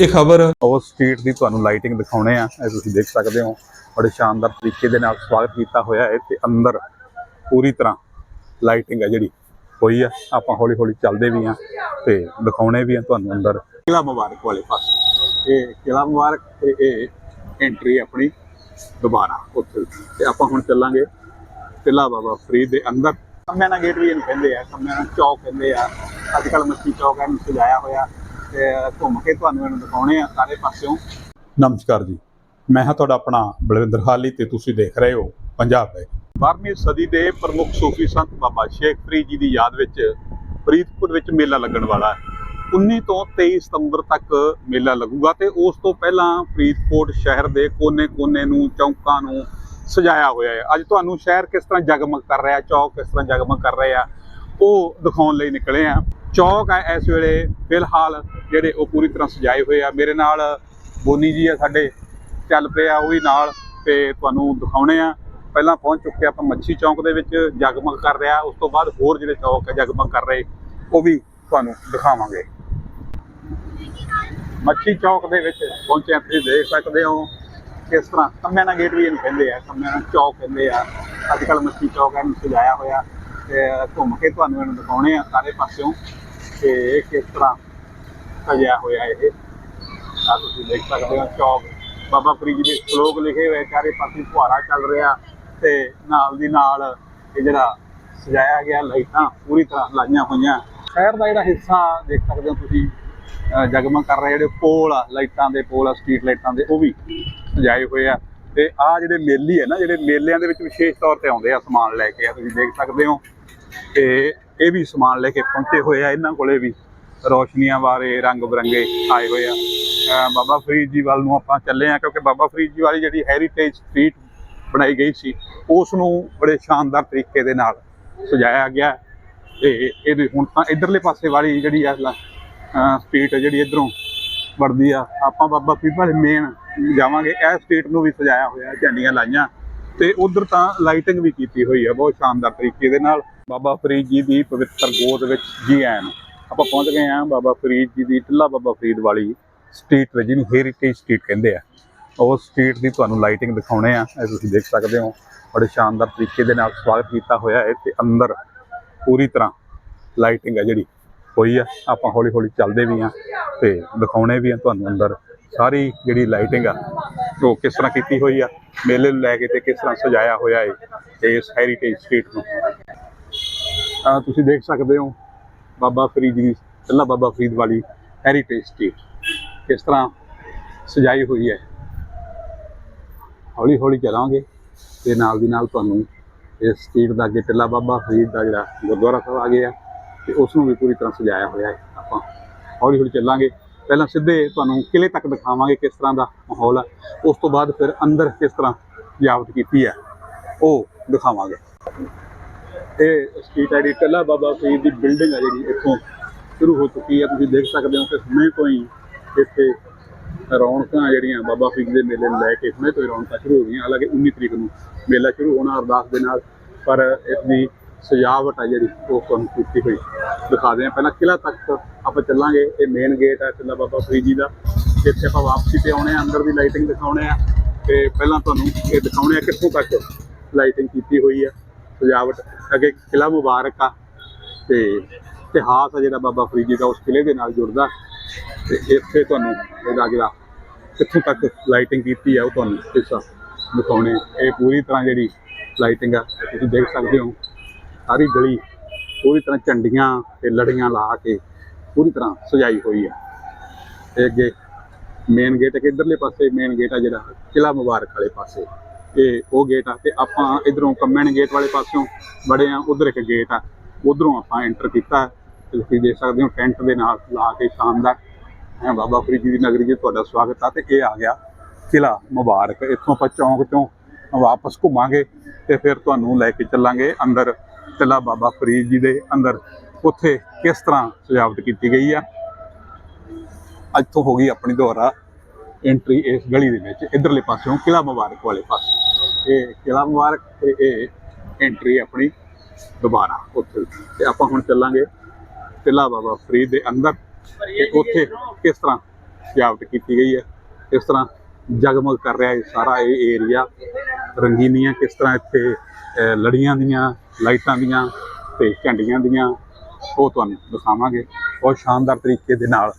ਇਹ ਖਬਰ? ਉਸ ਸਟਰੀਟ ਦੀ ਤੁਹਾਨੂੰ ਲਾਈਟਿੰਗ ਦਿਖਾਉਣੇ ਆ, ਇਹ ਤੁਸੀਂ ਦੇਖ ਸਕਦੇ ਹੋ। ਬੜੇ ਸ਼ਾਨਦਾਰ ਤਰੀਕੇ ਦੇ ਨਾਲ ਸਵਾਗਤ ਕੀਤਾ ਹੋਇਆ ਹੈ ਤੇ ਅੰਦਰ ਪੂਰੀ ਤਰ੍ਹਾਂ ਲਾਈਟਿੰਗ ਹੈ ਜਿਹੜੀ ਹੋਈ ਆ। ਆਪਾਂ ਹੌਲੀ ਹੌਲੀ ਚੱਲਦੇ ਵੀ ਆ ਤੇ ਦਿਖਾਉਣੇ ਵੀ ਆ ਤੁਹਾਨੂੰ ਅੰਦਰ। ਕਿਲਾ ਮੁਬਾਰਕ ਵਾਲੇ ਪਾਸੇ। ਇਹ ਕਿਲਾ ਮੁਬਾਰਕ ਤੇ ਇਹ ਐਂਟਰੀ ਆਪਣੀ ਦੁਬਾਰਾ ਉੱਥੇ। ਤੇ ਆਪਾਂ ਹੁਣ ਚੱਲਾਂਗੇ ਕਿਲਾ ਬਾਬਾ ਫਰੀਦ ਦੇ ਅੰਦਰ। ਕੰਮਿਆਣਾ ਗੇਟ ਵੀ ਇਹਨੂੰ ਕਹਿੰਦੇ ਆ ਕੰਮਿਆਣਾ ਚੌਕ ਕਹਿੰਦੇ ਆ। ਅੱਜ ਕੱਲ ਮੱਛੀ ਚੌਕ ਇਹਨੂੰ ਸਜਾਇਆ ਹੋਇਆ। ਘੁੰਮ ਕੇ ਤੁਹਾਨੂੰ ਇਹਨੂੰ ਦਿਖਾਉਣੇ ਆ ਸਾਰੇ ਪਾਸਿਓਂ। ਨਮਸਕਾਰ ਜੀ। ਮੈਂ ਹਾਂ ਤੁਹਾਡਾ ਆਪਣਾ ਬਲਵਿੰਦਰ ਹਾਲੀ ਤੇ ਤੁਸੀਂ ਦੇਖ ਰਹੇ ਹੋ ਪੰਜਾਬ ਹੈ 12ਵੀਂ ਸਦੀ ਦੇ ਪ੍ਰਮੁੱਖ ਸੂਫੀ ਸੰਤ ਬਾਬਾ ਸ਼ੇਖ ਫਰੀਦ ਜੀ ਦੀ ਯਾਦ ਵਿੱਚ ਫਰੀਦਕੋਟ ਵਿੱਚ ਮੇਲਾ ਲੱਗਣ ਵਾਲਾ ਹੈ। 19 ਤੋਂ 23 ਸਤੰਬਰ ਤੱਕ ਮੇਲਾ ਲੱਗੂਗਾ ਤੇ ਉਸ ਤੋਂ ਪਹਿਲਾਂ ਫਰੀਦਕੋਟ ਸ਼ਹਿਰ ਦੇ ਕੋਨੇ-ਕੋਨੇ ਨੂੰ ਚੌਂਕਾਂ ਨੂੰ ਸਜਾਇਆ ਹੋਇਆ ਹੈ। ਅੱਜ ਤੁਹਾਨੂੰ ਸ਼ਹਿਰ ਕਿਸ ਤਰ੍ਹਾਂ ਜਗਮਗ ਕਰ ਰਿਹਾ ਚੌਕ ਕਿਸ ਤਰ੍ਹਾਂ ਜਗਮਗ ਕਰ ਰਹੇ ਆ ਉਹ ਦਿਖਾਉਣ ਲਈ ਨਿਕਲੇ ਆ ਚੌਕ ਹੈ ਇਸ ਵੇਲੇ ਫਿਲਹਾਲ ਜਿਹੜੇ ਉਹ ਪੂਰੀ ਤਰ੍ਹਾਂ ਸਜਾਏ ਹੋਏ ਆ। ਮੇਰੇ ਨਾਲ ਬੋਨੀ ਜੀ ਆ ਸਾਡੇ, ਚੱਲ ਪਏ ਆ ਉਹ ਵੀ ਨਾਲ ਤੇ ਤੁਹਾਨੂੰ ਦਿਖਾਉਣੇ ਆ। ਪਹਿਲਾਂ ਪਹੁੰਚ ਚੁੱਕੇ ਆਪਾਂ ਮੱਛੀ ਚੌਂਕ ਦੇ ਵਿੱਚ, ਜਗਮਗ ਕਰ ਰਿਹਾ। ਉਸ ਤੋਂ ਬਾਅਦ ਹੋਰ ਜਿਹੜੇ ਚੌਕ ਹੈ ਜਗਮਗ ਕਰ ਰਹੇ, ਉਹ ਵੀ ਤੁਹਾਨੂੰ ਦਿਖਾਵਾਂਗੇ। ਮੱਛੀ ਚੌਕ ਦੇ ਵਿੱਚ ਪਹੁੰਚੇ ਤੁਸੀਂ ਦੇਖ ਸਕਦੇ ਹੋ ਕਿਸ ਤਰ੍ਹਾਂ ਕੰਮਿਆਣਾ ਗੇਟ ਵੀ ਇਹਨੂੰ ਕਹਿੰਦੇ ਆ ਕੰਮਿਆਣਾ ਚੌਕ ਕਹਿੰਦੇ ਆ। ਅੱਜ ਕੱਲ ਮੱਛੀ ਚੌਕ ਇਹਨੂੰ ਸਜਾਇਆ ਹੋਇਆ ਤੇ ਘੁੰਮ ਕੇ ਤੁਹਾਨੂੰ ਇਹਨੂੰ ਦਿਖਾਉਣੇ ਆ ਸਾਰੇ ਪਾਸਿਓਂ। ਤੇ ਕਿਸ ਤਰ੍ਹਾਂ ਸਜਿਆ ਹੋਇਆ ਇਹ? ਆ ਤੁਸੀਂ ਦੇਖ ਸਕਦੇ ਹੋ, ਚੌਕ। ਬਾਬਾ ਫਰੀਦ ਦੇ ਸ਼ਲੋਕ ਲਿਖੇ ਹੋਏ, ਚਾਰੇ ਪਾਸੇ ਫੁਹਾਰਾ ਚੱਲ ਰਿਹਾ ਤੇ ਨਾਲ ਦੀ ਨਾਲ ਇਹ ਜਿਹੜਾ ਸਜਾਇਆ ਗਿਆ, ਲਾਈਟਾਂ ਪੂਰੀ ਤਰ੍ਹਾਂ ਲਾਈਆਂ ਹੋਈਆਂ। ਸ਼ਹਿਰ ਦਾ ਜਿਹੜਾ ਹਿੱਸਾ ਦੇਖ ਸਕਦੇ ਹੋ ਤੁਸੀਂ, ਅਹ ਜਗਮਗ ਕਰ ਰਹੇ ਜਿਹੜੇ ਪੋਲ ਆ, ਲਾਈਟਾਂ ਦੇ ਪੋਲ ਆ, ਸਟਰੀਟ ਲਾਈਟਾਂ ਦੇ, ਉਹ ਵੀ ਸਜਾਏ ਹੋਏ ਆ। ਤੇ ਆ ਜਿਹੜੇ ਮੇਲੀ ਹੈ ਨਾ, ਜਿਹੜੇ ਮੇਲਿਆਂ ਦੇ ਵਿੱਚ ਵਿਸ਼ੇਸ਼ ਤੌਰ ਤੇ ਆਉਂਦੇ ਆ ਸਮਾਨ ਲੈ ਕੇ ਆ ਤੁਸੀਂ ਦੇਖ ਸਕਦੇ ਹੋ। ਤੇ ਇਹ ਵੀ ਸਮਾਨ ਲੈ ਕੇ ਪਹੁੰਚੇ ਹੋਏ ਆ। ਇਹਨਾਂ ਕੋਲੇ ਵੀ ਰੋਸ਼ਨੀਆਂ ਬਾਰੇ ਰੰਗ ਬਰੰਗੇ ਆਏ ਹੋਏ ਆ। ਬਾਬਾ ਫਰੀਦ ਜੀ ਵੱਲ ਨੂੰ ਆਪਾਂ ਚੱਲੇ ਆ ਕਿਉਂਕਿ ਬਾਬਾ ਫਰੀਦ ਜੀ ਵਾਲੀ ਜਿਹੜੀ ਹੈਰੀਟੇਜ ਸਟਰੀਟ ਬਣਾਈ ਗਈ ਸੀ, ਉਸ ਨੂੰ ਬੜੇ ਸ਼ਾਨਦਾਰ ਤਰੀਕੇ ਦੇ ਨਾਲ ਸਜਾਇਆ ਗਿਆ। ਤੇ ਇਹਦੇ ਹੁਣ ਤਾਂ ਇਧਰਲੇ ਪਾਸੇ ਵਾਲੀ ਜਿਹੜੀ ਆ ਸਟਰੀਟ ਜਿਹੜੀ ਇਧਰੋਂ ਵੜਦੀ ਆ। ਆਪਾਂ ਬਾਬਾ ਫਰੀਦ ਵਾਲੇ ਮੇਨ ਜਾਵਾਂਗੇ। ਇਹ ਸਟਰੀਟ ਨੂੰ ਵੀ ਸਜਾਇਆ ਹੋਇਆ, ਝੰਡੀਆਂ ਲਾਈਆਂ। ਤੇ ਉਧਰ ਤਾਂ ਲਾਈਟਿੰਗ ਵੀ ਕੀਤੀ ਹੋਈ ਆ, ਬਹੁਤ ਸ਼ਾਨਦਾਰ ਤਰੀਕੇ ਦੇ ਨਾਲ। ਬਾਬਾ ਫਰੀਦ ਜੀ ਦੀ ਪਵਿੱਤਰ ਗੋਦ ਵਿੱਚ ਜੀ ਆਇਆਂ ਨੂੰ। ਆਪਾਂ ਪਹੁੰਚ ਗਏ ਆ ਬਾਬਾ ਫਰੀਦ ਜੀ ਦੀ ਟਿੱਲਾ ਬਾਬਾ ਫਰੀਦ ਵਾਲੀ ਸਟਰੀਟ ਜਿਹਨੂੰ ਹੈਰੀਟੇਜ ਸਟਰੀਟ ਕਹਿੰਦੇ ਆ। ਉਹ ਸਟਰੀਟ ਦੀ ਤੁਹਾਨੂੰ ਲਾਈਟਿੰਗ ਦਿਖਾਉਣੇ ਆ, ਇਹ ਤੁਸੀਂ ਦੇਖ ਸਕਦੇ ਹੋ। ਬੜੇ ਸ਼ਾਨਦਾਰ ਤਰੀਕੇ ਦੇ ਨਾਲ ਸਵਾਗਤ ਕੀਤਾ ਹੋਇਆ ਹੈ ਤੇ ਅੰਦਰ ਪੂਰੀ ਤਰ੍ਹਾਂ ਲਾਈਟਿੰਗ ਆ ਜਿਹੜੀ, ਹੋਈ ਆ। ਆਪਾਂ ਹੌਲੀ ਹੌਲੀ ਚੱਲਦੇ ਵੀ ਆ ਤੇ ਦਿਖਾਉਣੇ ਵੀ ਆ ਤੁਹਾਨੂੰ ਅੰਦਰ। ਸਾਰੀ ਜਿਹੜੀ ਲਾਈਟਿੰਗ ਆ, ਉਹ ਕਿਸ ਤਰ੍ਹਾਂ ਕੀਤੀ ਹੋਈ ਆ, ਮੇਲੇ ਨੂੰ ਲੈ ਕੇ ਤੇ ਕਿਸ ਤਰ੍ਹਾਂ ਸਜਾਇਆ ਹੋਇਆ ਹੈ ਇਸ ਹੈਰੀਟੇਜ ਸਟਰੀਟ ਨੂੰ। ਆ ਤੁਸੀਂ ਦੇਖ ਸਕਦੇ ਹੋ ਬਾਬਾ ਫਰੀਦ ਜੀ ਪਹਿਲਾ ਬਾਬਾ ਫਰੀਦ ਵਾਲੀ ਹੈਰੀਟੇਜ ਸਟਰੀਟ ਕਿਸ ਤਰ੍ਹਾਂ ਸਜਾਈ ਹੋਈ ਹੈ। ਹੌਲੀ ਹੌਲੀ ਚਲਾਂਗੇ ਤੇ ਨਾਲ ਦੀ ਨਾਲ ਤੁਹਾਨੂੰ ਇਸ ਸਟੇਟ ਦਾ ਅੱਗੇ ਟਿੱਲਾ ਬਾਬਾ ਫਰੀਦ ਦਾ ਜਿਹੜਾ ਗੁਰਦੁਆਰਾ ਸਾਹਿਬ ਆ ਗਿਆ ਤੇ ਉਸ ਨੂੰ ਵੀ ਪੂਰੀ ਤਰ੍ਹਾਂ ਸਜਾਇਆ ਹੋਇਆ ਹੈ। ਆਪਾਂ ਹੌਲੀ ਹੌਲੀ ਚੱਲਾਂਗੇ। ਪਹਿਲਾਂ ਸਿੱਧੇ ਤੁਹਾਨੂੰ ਕਿਲੇ ਤੱਕ ਦਿਖਾਵਾਂਗੇ ਕਿਸ ਤਰ੍ਹਾਂ ਦਾ ਮਾਹੌਲ ਹੈ। ਉਸ ਤੋਂ ਬਾਅਦ ਫਿਰ ਅੰਦਰ ਕਿਸ ਤਰ੍ਹਾਂ ਸਜਾਵਟ ਕੀਤੀ ਹੈ, ਉਹ ਦਿਖਾਵਾਂਗੇ। ਇਹ ਸਟਰੀਟ ਆਈਡੀ ਟਿੱਲਾ ਬਾਬਾ ਫਰੀਦ ਦੀ ਬਿਲਡਿੰਗ ਹੈ ਜਿਹੜੀ ਇੱਥੋਂ ਸ਼ੁਰੂ ਹੋ ਚੁੱਕੀ ਹੈ। ਤੁਸੀਂ ਦੇਖ ਸਕਦੇ ਹੋ ਕਿ ਹੁਣੇ ਤੋਂ ਹੀ ਇੱਥੇ ਰੌਣਕਾਂ ਜਿਹੜੀਆਂ ਬਾਬਾ ਫਰੀਦ ਦੇ ਮੇਲੇ ਨੂੰ ਲੈ ਕੇ ਹੁਣੇ ਤੋਂ ਹੀ ਰੌਣਕਾਂ ਸ਼ੁਰੂ ਹੋ ਗਈਆਂ। ਹਾਲਾਂਕਿ 19 ਤਰੀਕ ਨੂੰ ਮੇਲਾ ਸ਼ੁਰੂ ਹੋਣਾ ਅਰਦਾਸ ਦੇ ਨਾਲ, ਪਰ ਇਸ ਦੀ ਸਜਾਵਟ ਆ ਜਿਹੜੀ ਉਹ ਤੁਹਾਨੂੰ ਕੀਤੀ ਹੋਈ ਦਿਖਾ ਹਾਂ ਪਹਿਲਾਂ ਕਿਲਾ ਤੱਕ ਆਪਾਂ ਚੱਲਾਂਗੇ, ਇਹ ਮੇਨ ਗੇਟ ਹੈ ਕਿਲਾ ਬਾਬਾ ਫਰੀਦ ਜੀ ਦਾ। ਇੱਥੇ ਆਪਾਂ ਵਾਪਸੀ ਤੇ ਆਉਣੇ ਆ ਅੰਦਰ ਦੀ ਲਾਈਟਿੰਗ ਦਿਖਾਉਣੇ ਆ। ਤੇ ਪਹਿਲਾਂ ਤੁਹਾਨੂੰ ਇਹ ਦਿਖਾਉਣੇ ਆ ਕਿੱਥੋਂ ਤੱਕ ਲਾਈਟਿੰਗ ਕੀਤੀ ਹੋਈ ਆ ਸਜਾਵਟ ਅੱਗੇ ਕਿਲਾ ਮੁਬਾਰਕ ਆ। ਤੇ ਇਤਿਹਾਸ ਆ ਜਿਹੜਾ ਬਾਬਾ ਫਰੀਦ ਜੀ ਦਾ, ਉਸ ਕਿਲੇ ਦੇ ਨਾਲ ਜੁੜਦਾ। ਤੇ ਇੱਥੇ ਤੁਹਾਨੂੰ ਇਹਦਾ ਜਿਹੜਾ ਕਿੱਥੋਂ ਤੱਕ ਲਾਈਟਿੰਗ ਕੀਤੀ ਆ, ਉਹ ਤੁਹਾਨੂੰ ਹਿੱਸਾ ਦਿਖਾਉਣੇ ਇਹ ਪੂਰੀ ਤਰ੍ਹਾਂ ਜਿਹੜੀ ਲਾਈਟਿੰਗ ਆ, ਤੁਸੀਂ ਦੇਖ ਸਕਦੇ ਹੋ। ਸਾਰੀ ਗਲੀ ਪੂਰੀ ਤਰ੍ਹਾਂ ਝੰਡੀਆਂ ਤੇ ਲੜੀਆਂ ਲਾ ਕੇ ਪੂਰੀ ਤਰ੍ਹਾਂ ਸਜਾਈ ਹੋਈ ਆ। ਤੇ ਅੱਗੇ ਮੇਨ ਗੇਟ ਹੈ ਕਿ ਇਧਰਲੇ ਪਾਸੇ ਮੇਨ ਗੇਟ ਆ ਜਿਹੜਾ ਕਿਲਾ ਮੁਬਾਰਕ ਵਾਲੇ ਪਾਸੇ। ਇਹ ਉਹ ਗੇਟ ਆ ਤੇ ਆਪਾਂ ਇਧਰੋਂ ਕੰਮਣ ਗੇਟ ਵਾਲੇ ਪਾਸਿਓਂ ਬੜੇ ਆ, ਉਧਰ ਇੱਕ ਗੇਟ ਆ। ਉਧਰੋਂ ਆਪਾਂ ਐਂਟਰ ਕੀਤਾ। ਤੇ ਤੁਸੀਂ ਦੇਖ ਸਕਦੇ ਹੋ ਟੈਂਟ ਦੇ ਨਾਲ ਲਾ ਕੇ ਸ਼ਾਨਦਾਰ। ਐ ਬਾਬਾ ਫਰੀਦ ਜੀ ਦੀ ਨਗਰੀ 'ਚ ਤੁਹਾਡਾ ਸਵਾਗਤ ਆ ਤੇ ਇਹ ਆ ਗਿਆ ਕਿਲਾ ਮੁਬਾਰਕ। ਇੱਥੋਂ ਆਪਾਂ ਚੌਂਕ ਚੋਂ ਵਾਪਸ ਘੁੰਮਾਂਗੇ ਤੇ ਫਿਰ ਤੁਹਾਨੂੰ ਲੈ ਕੇ ਚੱਲਾਂਗੇ ਅੰਦਰ। ਕਿਲਾ ਬਾਬਾ ਫਰੀਦ ਜੀ ਦੇ ਅੰਦਰ। ਉੱਥੇ ਕਿਸ ਤਰ੍ਹਾਂ ਸਜਾਵਟ ਕੀਤੀ ਗਈ ਆ? ਅੱਜ ਤੋਂ ਹੋ ਗਈ ਆਪਣੀ ਦੁਆਰਾ ਐਂਟਰੀ ਇਸ ਗਲੀ ਦੇ ਵਿੱਚ, ਇਧਰਲੇ ਪਾਸਿਓਂ ਕਿਲਾ ਮੁਬਾਰਕ ਵਾਲੇ ਪਾਸੇ। ਇਹ ਕਿਲਾ ਮੁਬਾਰਕ ਤੇ ਇਹ ਐਂਟਰੀ ਆਪਣੀ ਦੁਬਾਰਾ ਉੱਥੇ। ਤੇ ਆਪਾਂ ਹੁਣ ਚੱਲਾਂਗੇ ਕਿਲਾ ਬਾਬਾ ਫਰੀਦ ਦੇ ਅੰਦਰ। ਤੇ ਉੱਥੇ ਕਿਸ ਤਰ੍ਹਾਂ ਸਜਾਵਟ ਕੀਤੀ ਗਈ ਹੈ ਇਸ ਤਰ੍ਹਾਂ ਜਗਮਗ ਕਰ ਰਿਹਾ ਹੈ ਸਾਰਾ ਇਹ ਏਰੀਆ ਰੰਗੀਨੀਆਂ ਕਿਸ ਤਰ੍ਹਾਂ ਇੱਥੇ ਲੜੀਆਂ ਦੀਆਂ, ਲਾਈਟਾਂ ਦੀਆਂ ਤੇ ਝੰਡੀਆਂ ਦੀਆਂ, ਉਹ ਤੁਹਾਨੂੰ ਦਿਖਾਵਾਂਗੇ। ਬਹੁਤ ਸ਼ਾਨਦਾਰ ਤਰੀਕੇ ਦੇ ਨਾਲ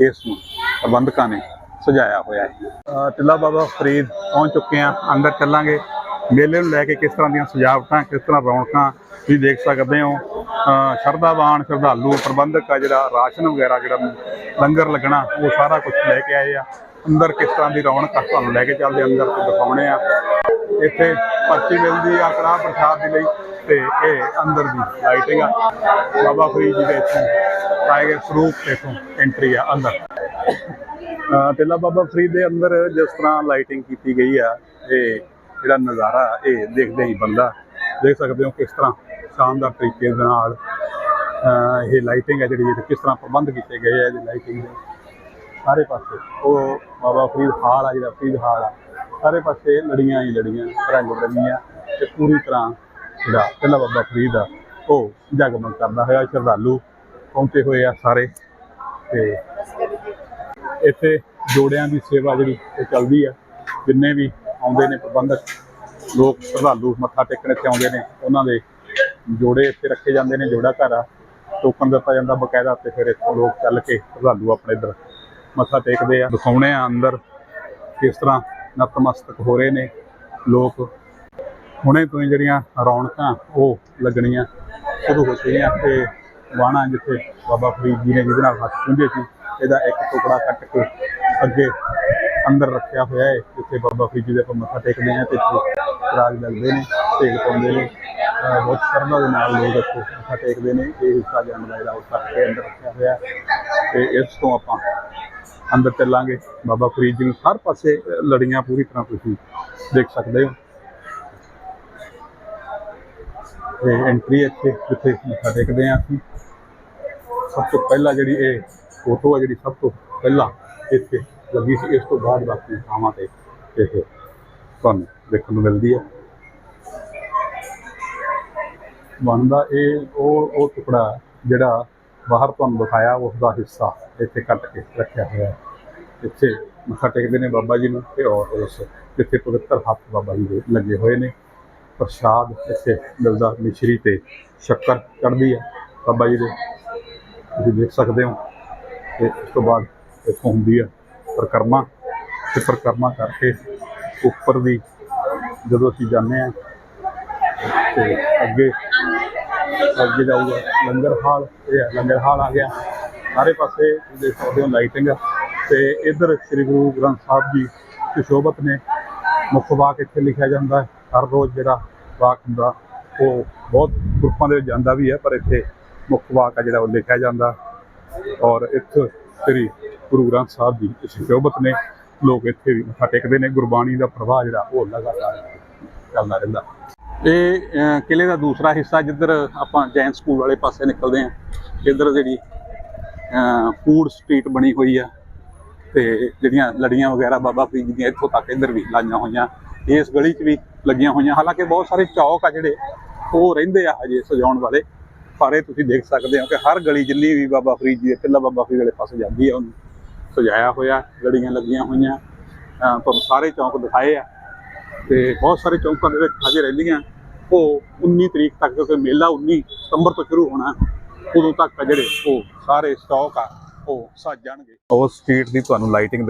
ਇਸ ਨੂੰ ਪ੍ਰਬੰਧਕਾਂ ਨੇ ਸਜਾਇਆ ਹੋਇਆ ਹੈ। ਟਿੱਲਾ ਬਾਬਾ ਫਰੀਦ ਪਹੁੰਚ ਚੁੱਕੇ ਆ ਅੰਦਰ ਚੱਲਾਂਗੇ। ਮੇਲੇ ਨੂੰ ਲੈ ਕੇ ਕਿਸ ਤਰ੍ਹਾਂ ਦੀਆਂ ਸਜਾਵਟਾਂ, ਕਿਸ ਤਰ੍ਹਾਂ ਰੌਣਕਾਂ ਤੁਸੀਂ ਦੇਖ ਸਕਦੇ ਹੋ। ਸ਼ਰਧਾਵਾਨ, ਸ਼ਰਧਾਲੂ, ਪ੍ਰਬੰਧਕ ਆ ਜਿਹੜਾ ਰਾਸ਼ਨ ਵਗੈਰਾ, ਜਿਹੜਾ ਲੰਗਰ ਲੱਗਣਾ, ਉਹ ਸਾਰਾ ਕੁਝ ਲੈ ਕੇ ਆਏ ਆ। ਅੰਦਰ ਕਿਸ ਤਰ੍ਹਾਂ ਦੀ ਰੌਣਕ ਆ, ਤੁਹਾਨੂੰ ਲੈ ਕੇ ਚੱਲਦੇ ਅੰਦਰ ਤੇ ਦਿਖਾਉਣੇ ਆ। ਇੱਥੇ ਪਰਚੀ ਮਿਲਦੀ ਆ, ਕੜਾਹ ਪ੍ਰਸ਼ਾਦ ਦੇ ਲਈ ਤੇ ਇਹ ਅੰਦਰ ਦੀ ਲਾਈਟਿੰਗ ਆ। ਬਾਬਾ ਫਰੀਦ ਜੀ ਦੇ ਇੱਥੋਂ ਆਏ ਗਏ ਸਰੂਪ, ਇੱਥੋਂ ਐਂਟਰੀ ਆ ਅੰਦਰ। ਟਿੱਲਾ ਬਾਬਾ ਫਰੀਦ ਦੇ ਅੰਦਰ ਜਿਸ ਤਰ੍ਹਾਂ ਲਾਈਟਿੰਗ ਕੀਤੀ ਗਈ ਆ, ਇਹ ਜਿਹੜਾ ਨਜ਼ਾਰਾ, ਇਹ ਦੇਖਦੇ ਹੀ ਬੰਦਾ ਦੇਖ ਸਕਦੇ ਹੋ ਕਿਸ ਤਰ੍ਹਾਂ ਸ਼ਾਨਦਾਰ ਤਰੀਕੇ ਦੇ ਨਾਲ ਇਹ ਲਾਈਟਿੰਗ ਹੈ ਜਿਹੜੀ ਇਹ ਕਿਸ ਤਰ੍ਹਾਂ ਪ੍ਰਬੰਧ ਕੀਤੇ ਗਏ ਆ ਇਹਦੀ ਲਾਈਟਿੰਗ ਦੇ। ਸਾਰੇ ਪਾਸੇ ਉਹ ਬਾਬਾ ਫਰੀਦ ਹਾਲ ਆ, ਜਿਹੜਾ ਫਰੀਦ ਹਾਲ ਆ, ਸਾਰੇ ਪਾਸੇ ਲੜੀਆਂ ਹੀ ਲੜੀਆਂ, ਰੰਗ ਬਰੰਗੀਆਂ ਤੇ ਪੂਰੀ ਤਰ੍ਹਾਂ ਜਿਹੜਾ ਟਿੱਲਾ ਬਾਬਾ ਫਰੀਦ ਆ, ਉਹ ਜਗਮਗ ਕਰਦਾ ਹੋਇਆ, ਸ਼ਰਧਾਲੂ ਪਹੁੰਚੇ ਹੋਏ ਆ ਸਾਰੇ ਤੇ ਇੱਥੇ ਜੋੜਿਆਂ ਦੀ ਸੇਵਾ ਜਿਹੜੀ ਇਹ ਚੱਲਦੀ ਆ, ਜਿੰਨੇ ਵੀ ਆਉਂਦੇ ਨੇ ਪ੍ਰਬੰਧਕ, ਲੋਕ ਸ਼ਰਧਾਲੂ ਮੱਥਾ ਟੇਕਣ ਇੱਥੇ ਆਉਂਦੇ ਨੇ, ਉਹਨਾਂ ਦੇ ਜੋੜੇ ਇੱਥੇ ਰੱਖੇ ਜਾਂਦੇ ਨੇ, ਜੋੜਾ ਘਰ ਆ, ਟੋਕਨ ਦਿੱਤਾ ਜਾਂਦਾ ਬਕਾਇਦਾ ਤੇ ਫਿਰ ਇੱਥੋਂ ਲੋਕ ਚੱਲ ਕੇ ਸ਼ਰਧਾਲੂ ਆਪਣੇ ਇੱਧਰ ਮੱਥਾ ਟੇਕਦੇ ਆ। ਦਿਖਾਉਣੇ ਆ ਅੰਦਰ ਕਿਸ ਤਰ੍ਹਾਂ ਨਤਮਸਤਕ ਹੋ ਰਹੇ ਨੇ ਲੋਕ। ਹੁਣੇ ਤੋਂ ਹੀ ਜਿਹੜੀਆਂ ਰੌਣਕਾਂ ਉਹ ਲੱਗਣੀਆਂ, ਸ਼ੁਰੂ ਹੋ ਗਈਆਂ ਤੇ ਵਾਣਾ ਜਿੱਥੇ ਬਾਬਾ ਫਰੀਦ ਜੀ ਨੇ ਜਿਹਦੇ ਨਾਲ ਹੱਥ ਪੁੰਝੇ ਸੀ ਇਹਦਾ ਇੱਕ ਟੁਕੜਾ ਕੱਟ ਕੇ ਅੱਗੇ ਅੰਦਰ ਰੱਖਿਆ ਹੋਇਆ ਹੈ, ਜਿੱਥੇ ਬਾਬਾ ਫਰੀਦ ਜੀ ਦੇ ਆਪਾਂ ਮੱਥਾ ਟੇਕਦੇ ਹਾਂ ਤੇ ਇੱਥੇ ਲੱਗਦੇ ਨੇ ਢੇਕ ਪਾਉਂਦੇ ਨੇ। ਬਹੁਤ ਸ਼ਰਧਾ ਦੇ ਨਾਲ ਲੋਕ ਇੱਥੇ ਮੱਥਾ ਟੇਕਦੇ ਨੇ। ਇਹ ਹਿੱਸਾ ਜਾਣ ਦਾ ਜਿਹੜਾ ਉਹ ਕੱਟ ਕੇ ਅੰਦਰ ਰੱਖਿਆ ਹੋਇਆ ਤੇ ਇਸ ਤੋਂ ਆਪਾਂ ਅੰਦਰ ਚੱਲਾਂਗੇ। ਬਾਬਾ ਫਰੀਦ ਜੀ ਨੂੰ ਹਰ ਪਾਸੇ ਲੜੀਆਂ ਪੂਰੀ ਤਰ੍ਹਾਂ ਤੁਸੀਂ ਦੇਖ ਸਕਦੇ ਹੋ। ਤੇ ਐਂਟਰੀ ਇੱਥੇ ਜਿੱਥੇ ਮੱਥਾ ਟੇਕਦੇ ਆ ਅਸੀਂ। ਸਭ ਤੋਂ ਪਹਿਲਾਂ ਜਿਹੜੀ ਇਹ ਫੋਟੋ ਆ ਜਿਹੜੀ ਸਭ ਤੋਂ ਪਹਿਲਾਂ ਇੱਥੇ ਲੱਗੀ ਸੀ, ਇਸ ਤੋਂ ਬਾਅਦ ਬਾਕੀ ਥਾਵਾਂ ਤੇ ਇਹ ਤੁਹਾਨੂੰ ਦੇਖਣ ਨੂੰ ਮਿਲਦੀ ਹੈ ਬਣਦਾ ਇਹ, ਉਹ ਉਹ ਟੁਕੜਾ ਜਿਹੜਾ ਬਾਹਰ ਤੁਹਾਨੂੰ ਦਿਖਾਇਆ ਉਸ ਦਾ ਹਿੱਸਾ ਇੱਥੇ ਕੱਟ ਕੇ ਰੱਖਿਆ ਹੋਇਆ ਹੈ। ਇੱਥੇ ਮੱਥਾ ਟੇਕਦੇ ਨੇ ਬਾਬਾ ਜੀ ਨੂੰ ਤੇ ਔਰ ਉਸ ਜਿੱਥੇ ਪਵਿੱਤਰ ਹੱਥ ਬਾਬਾ ਜੀ ਦੇ ਲੱਗੇ ਹੋਏ ਨੇ। ਪ੍ਰਸ਼ਾਦ ਇੱਥੇ ਮਿਲਦਾ, ਮਿਸ਼ਰੀ ਤੇ ਸ਼ੱਕਰ ਚੜ੍ਹਦੀ ਹੈ ਬਾਬਾ ਜੀ ਦੇ। ਤੁਸੀਂ ਦੇਖ ਸਕਦੇ ਹੋ ਤੇ ਉਸ ਤੋਂ ਬਾਅਦ ਇੱਥੋਂ ਹੁੰਦੀ ਹੈ ਪ੍ਰਕਰਮਾ ਤੇ ਪ੍ਰਕਰਮਾ ਕਰਕੇ ਉੱਪਰ ਦੀ ਜਦੋਂ ਅਸੀਂ ਜਾਂਦੇ ਆ ਤੇ ਅੱਗੇ ਅੱਗੇ ਜਾਊਗਾ ਲੰਗਰ ਹਾਲ, ਇਹ ਹੈ ਲੰਗਰ ਹਾਲ ਆ ਗਿਆ। ਸਾਰੇ ਪਾਸੇ ਦੇਖ ਸਕਦੇ ਹੋ ਲਾਈਟਿੰਗ ਤੇ ਇੱਧਰ ਸ੍ਰੀ ਗੁਰੂ ਗ੍ਰੰਥ ਸਾਹਿਬ ਜੀ ਸੁਸ਼ੋਭਤ ਨੇ ਮੁੱਖ ਵਾਕ ਇੱਥੇ ਲਿਖਿਆ ਜਾਂਦਾ ਹੈ। ਹਰ ਰੋਜ਼ ਜਿਹੜਾ ਵਾਕ ਹੁੰਦਾ, ਉਹ ਬਹੁਤ ਗਰੁੱਪਾਂ ਦੇ ਵਿੱਚ ਜਾਂਦਾ ਵੀ ਹੈ, ਪਰ ਇੱਥੇ ਮੁੱਖ ਵਾਕ ਆ ਜਿਹੜਾ ਉਹ ਲਿਖਿਆ ਜਾਂਦਾ। ਔਰ ਇੱਥੇ ਸ੍ਰੀ ਗੁਰੂ ਗ੍ਰੰਥ ਸਾਹਿਬ ਜੀ ਸੁਸ਼ੋਭਤ ਨੇ, ਲੋਕ ਇੱਥੇ ਵੀ ਮੱਥਾ ਟੇਕਦੇ ਨੇ। ਗੁਰਬਾਣੀ ਦਾ ਪ੍ਰਵਾਹ ਜਿਹੜਾ, ਉਹ ਲਗਾਤਾਰ ਚੱਲਦਾ ਰਹਿੰਦਾ। ਇਹ ਕਿਲੇ ਦਾ ਦੂਸਰਾ ਹਿੱਸਾ ਜਿੱਧਰ ਆਪਾਂ ਜੈਨ ਸਕੂਲ ਵਾਲੇ ਪਾਸੇ ਨਿਕਲਦੇ ਆ ਇੱਧਰ ਜਿਹੜੀ ਫੂਡ ਸਟਰੀਟ ਬਣੀ ਹੋਈ ਆ। ਤੇ ਜਿਹੜੀਆਂ ਲੜੀਆਂ ਵਗੈਰਾ ਬਾਬਾ ਫਰੀਦ ਜੀ ਦੀਆਂ ਇੱਥੋਂ ਤੱਕ ਇੱਧਰ ਵੀ ਲਾਈਆਂ ਹੋਈਆਂ। ਇਸ ਗਲੀ 'ਚ ਵੀ ਲੱਗੀਆਂ ਹੋਈਆਂ। ਹਾਲਾਂਕਿ ਬਹੁਤ ਸਾਰੇ ਚੌਕ ਆ ਜਿਹੜੇ, ਉਹ ਰਹਿੰਦੇ ਆ ਹਜੇ ਸਜਾਉਣ ਵਾਲੇ। ਸਾਰੇ ਤੁਸੀਂ ਦੇਖ ਸਕਦੇ ਹੋ ਕਿ ਹਰ ਗਲੀ ਜਿੰਨੀ ਵੀ ਬਾਬਾ ਫਰੀਦ ਜੀ ਦੇ ਟਿੱਲਾ ਬਾਬਾ ਫਰੀਦ ਵਾਲੇ ਪਾਸੇ ਜਾਂਦੀ ਹੈ, ਉਹਨੂੰ ਸਜਾਇਆ ਹੋਇਆ, ਗਲੀਆਂ ਲੱਗੀਆਂ ਹੋਈਆਂ ਤੁਹਾਨੂੰ ਸਾਰੇ ਚੌਂਕ ਦਿਖਾਏ ਆ। ਤੇ ਬਹੁਤ ਸਾਰੇ ਚੌਂਕਾਂ ਦੇ ਵਿੱਚ ਹਜੇ ਰਹਿੰਦੀਆਂ। ਉਹ 19 ਤਰੀਕ ਤੱਕ, ਕਿਉਂਕਿ ਮੇਲਾ 19 ਸਤੰਬਰ ਤੋਂ ਸ਼ੁਰੂ ਹੋਣਾ, ਉਦੋਂ ਤੱਕ ਆ ਜਿਹੜੇ ਉਹ ਸਾਰੇ ਸਟਾਕ ਆ, ਉਹ ਸੱਜ ਜਾਣਗੇ। ਉਹ ਸਟਰੀਟ ਦੀ ਤੁਹਾਨੂੰ ਲਾਈਟਿੰਗ